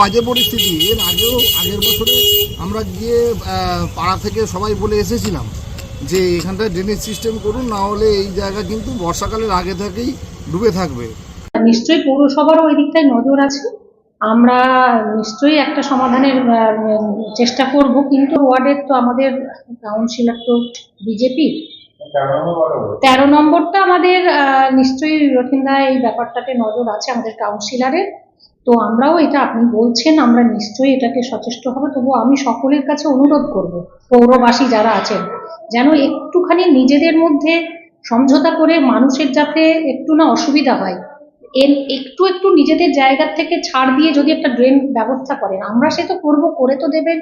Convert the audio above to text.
বাজে পরিস্থিতি। এর আগেও, আগের বছরে আমরা গিয়ে পাড়া থেকে সবাই বলে এসেছিলাম যে এখানটায় ড্রেনেজ সিস্টেম করুন, না হলে এই জায়গা কিন্তু বর্ষাকালের আগে থেকেই ডুবে থাকবে। নিশ্চয়ই পৌরসভারও ওই দিকটায় নজর আছে। আমরা নিশ্চয়ই একটা সমাধানের চেষ্টা করব, কিন্তু ওয়ার্ডের তো আমাদের কাউন্সিলর তো বিজেপি তেরো নম্বরটা আমাদের নিশ্চয়ই রথিন্দা এই ব্যাপারটাতে নজর আছে আমাদের কাউন্সিলারের তো আমরাও এটা আপনি বলছেন, আমরা নিশ্চয়ই এটাকে সচেষ্ট হব। তবু আমি সকলের কাছে অনুরোধ করব, পৌরবাসী যারা আছেন, যেন একটুখানি নিজেদের মধ্যে সমঝোতা করে মানুষের যাতে একটু না অসুবিধা হয়। এর একটু একটু নিজেদের জায়গা থেকে ছাড় দিয়ে যদি একটা ড্রেন ব্যবস্থা করেন, আমরা সে তো করব, করে তো দেবেন।